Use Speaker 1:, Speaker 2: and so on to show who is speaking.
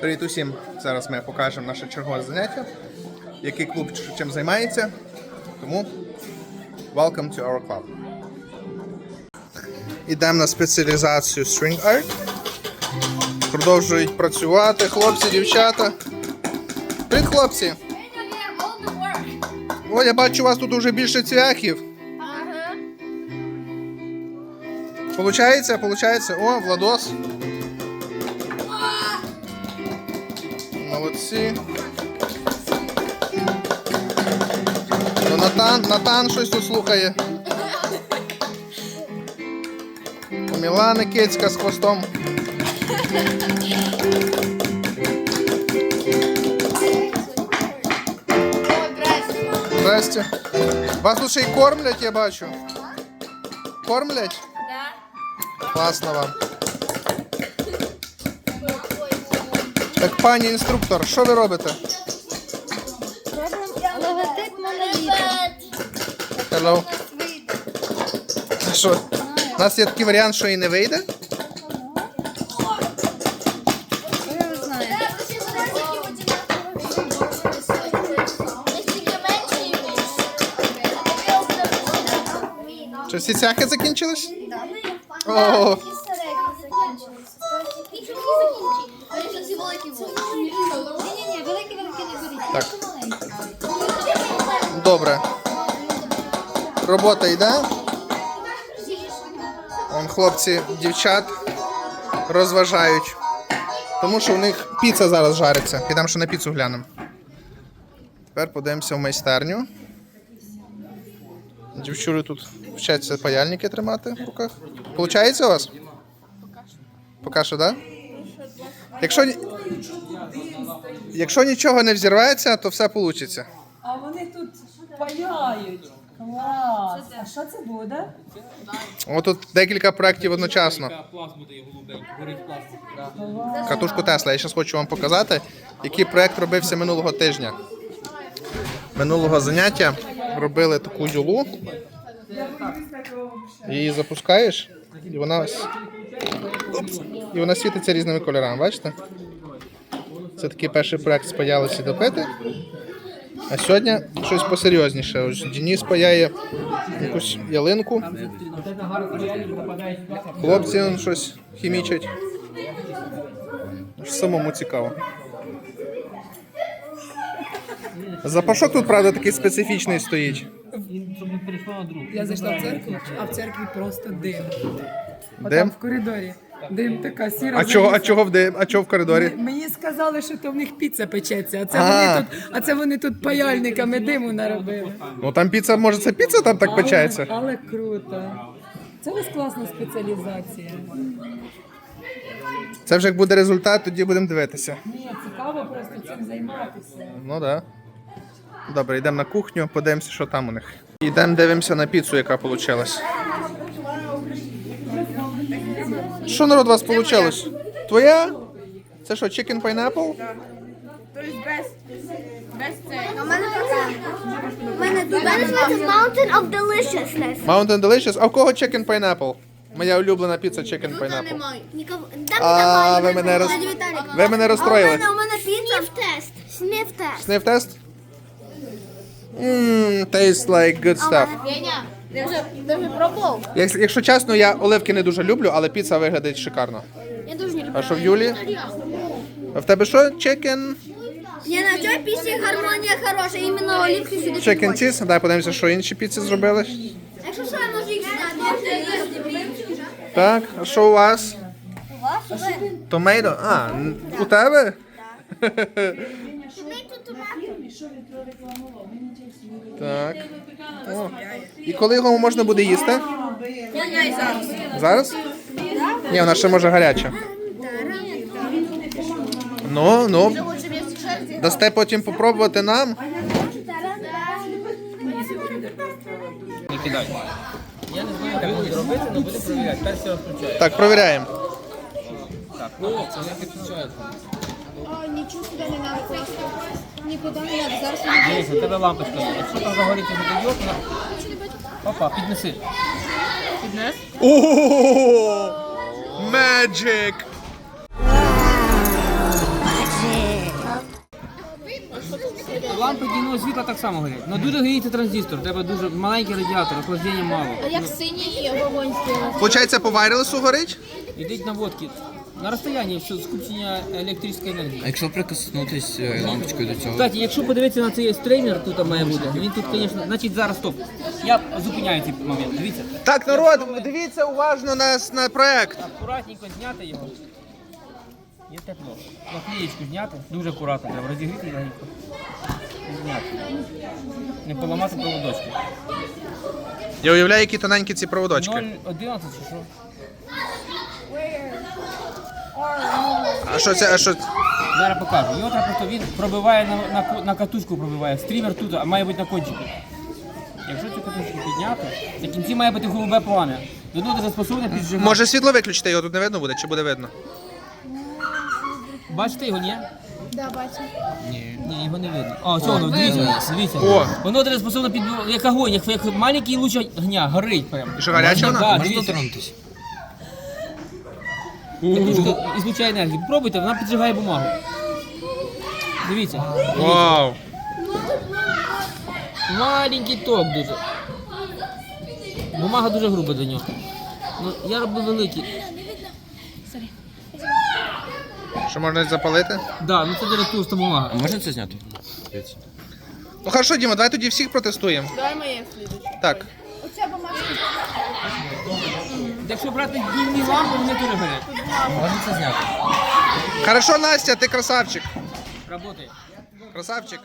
Speaker 1: Привіт усім! Зараз ми покажемо наше чергове заняття, який клуб чим займається. Тому welcome to our club. Ідемо на спеціалізацію String Art. Продовжують працювати хлопці, дівчата. Привіт, хлопці! О, я бачу, у вас тут уже більше цвяхів. Получається, получається. О, Владос. Молодці. Ну, Натан, Натан щось тут слухає. У Мілани кицька з хвостом. Здрасте. Вас тут ще й кормлять, я бачу. Кормлять? Класно вам. Так, пані інструктор, що ви робите?
Speaker 2: Логотип моноліта.
Speaker 1: Hello. Що? У нас є такий варіант, що і не вийде?
Speaker 2: Я не знаю.
Speaker 1: Що всі цяхи закінчились? О,
Speaker 2: Ні-ні-ні, великі великі не беріть.
Speaker 1: Так. добре. Робота йде. Вон хлопці, дівчат розважають. Тому що у них піца зараз жариться. Підемо ще на піцу глянемо. Тепер подивимося в майстерню. Дівчури тут вчаться паяльники тримати в руках. Получається у вас? Поки що, так? Да? Якщо, ні- якщо нічого не взірветься, то все вийде.
Speaker 3: А вони тут паяють. Клас. А що це буде?
Speaker 1: От тут декілька проєктів одночасно. Катушку Тесла. Я зараз хочу вам показати, який проєкт робився минулого тижня. Минулого заняття робили таку юлу. Її запускаєш, і вона ось. І вона світиться різними кольорами, бачите? Це такий перший проєкт спаялися допити. А сьогодні щось посерйозніше. Ось Денис паяє якусь ялинку. Хлопці щось хімічать. Самому цікаво. Запашок тут, правда, такий специфічний стоїть.
Speaker 3: Я зайшла в церкву, а в церкві просто дим.
Speaker 1: Дим?
Speaker 3: в коридорі. Дим така сіра.
Speaker 1: А чого, а
Speaker 3: завіса.
Speaker 1: чого в дим? А чого в коридорі?
Speaker 3: Мені сказали, що то в них піца печеться, а це
Speaker 1: А.
Speaker 3: вони тут, а це вони тут паяльниками диму наробили.
Speaker 1: Ну там піца, може це піца там так печеться?
Speaker 3: Але, але круто. Це у вас класна спеціалізація.
Speaker 1: Це вже як буде результат, тоді будемо дивитися.
Speaker 3: Ні, цікаво просто цим займатися.
Speaker 1: Ну так. Да. Добре, йдемо на кухню, подивимося, що там у них. Йдемо дивимося на піцу, яка вийшла. Що народ у вас вийшло? Твоя? Це що, chicken pineapple?
Speaker 2: У мене така. У мене тут називається Mountain of Deliciousness.
Speaker 1: Mountain Delicious. А в кого chicken pineapple? Моя улюблена піца chicken pineapple.
Speaker 2: Нікого.
Speaker 1: А, ви мене роз... ви мене розстроїли.
Speaker 2: у мене піца. Sniff тест. Sniff тест.
Speaker 1: Sniff test? Mmm, tastes like good stuff.
Speaker 2: Веня, ти вже, пробував?
Speaker 1: Як- Якщо чесно, я оливки не дуже люблю, але піца виглядить шикарно.
Speaker 2: Я дуже не люблю.
Speaker 1: А що в Юлі? А в тебе що? Chicken?
Speaker 2: Я на цій пісні гармонія хороша, іменно олівки сюди
Speaker 1: Chicken
Speaker 2: підходять.
Speaker 1: Дай подивимося, що інші піці зробили.
Speaker 2: Якщо що, я можу їх знати.
Speaker 1: Так, а що у вас?
Speaker 2: У вас?
Speaker 1: Томейдо? А, н- у тебе? Так. О. І коли його можна буде їсти? Зараз? Ні, вона ще може гаряча. Ну, ну. Дасте потім попробувати нам.
Speaker 4: Не кидай. Я не знаю, як буде робити, але буде перевіряти. Перший раз включаю.
Speaker 1: Так, провіряємо.
Speaker 4: Так, ну це не підключається.
Speaker 2: Нічого сюди не треба класти. Нікуди ну, не треба. Зараз
Speaker 4: не Дивись, тебе лампочка. Якщо там загоріти задає, вона... Опа, піднеси. Піднес?
Speaker 1: О, Magic!
Speaker 4: Лампи дійного світла так само горять. Ну дуже горіти транзистор, треба дуже маленький радіатор, охлаждення мало.
Speaker 5: А як синій вогонь стоїть?
Speaker 1: Получається, по вайрелесу горить?
Speaker 4: Ідіть на водки. На розстоянні все, скупчення електричної енергії.
Speaker 6: А якщо прикоснутись е, лампочкою до цього?
Speaker 4: Кстати, якщо подивитися на цей стреймер, тут має бути, він тут, звісно, значить зараз стоп. Я зупиняю цей момент, дивіться.
Speaker 1: Так, народ, дивіться уважно на, на проект.
Speaker 4: Акуратненько зняти його. Є тепло. Наклеєчку зняти, дуже акуратно, треба розігріти легенько. І Зняти. Не поламати проводочки.
Speaker 1: Я уявляю, які тоненькі ці проводочки.
Speaker 4: 0,11 чи що?
Speaker 1: А що це? А що?
Speaker 4: Зараз покажу. Його треба просто він пробиває на, на, на катушку пробиває. Стрімер тут, а має бути на кончику. Якщо цю катушку підняти, на кінці має бути голубе пламя. До нього дуже піджигати.
Speaker 1: Може світло виключити, його тут не видно буде, чи буде видно?
Speaker 4: Бачите його, ні?
Speaker 5: Да, бачу.
Speaker 4: Ні. Ні, його не видно. О, цього, воно, дивіться, дивіться.
Speaker 1: О.
Speaker 4: Воно дуже способне під як огонь, як, як маленький луч огня, горить прямо.
Speaker 1: І що, гаряча вона?
Speaker 4: Да,
Speaker 6: Можна
Speaker 4: дивіться. Катушка ізлучає енергію. Пробуйте, вона піджигає бумагу. Дивіться.
Speaker 1: Вау!
Speaker 4: Маленький ток дуже. Бумага дуже груба до нього. Ну, я роблю великий.
Speaker 1: Що можна запалити?
Speaker 4: Да, ну це дуже товста бумага.
Speaker 6: А можна це зняти?
Speaker 1: Ну хорошо, Діма, давай тоді всіх протестуємо.
Speaker 5: Давай моє слідуюче.
Speaker 1: Так.
Speaker 4: Якщо брати дільні лампи, вони дуже горять.
Speaker 6: Можна це зняти?
Speaker 1: Хорошо, Настя, ти красавчик.
Speaker 4: Работай.
Speaker 1: Красавчик.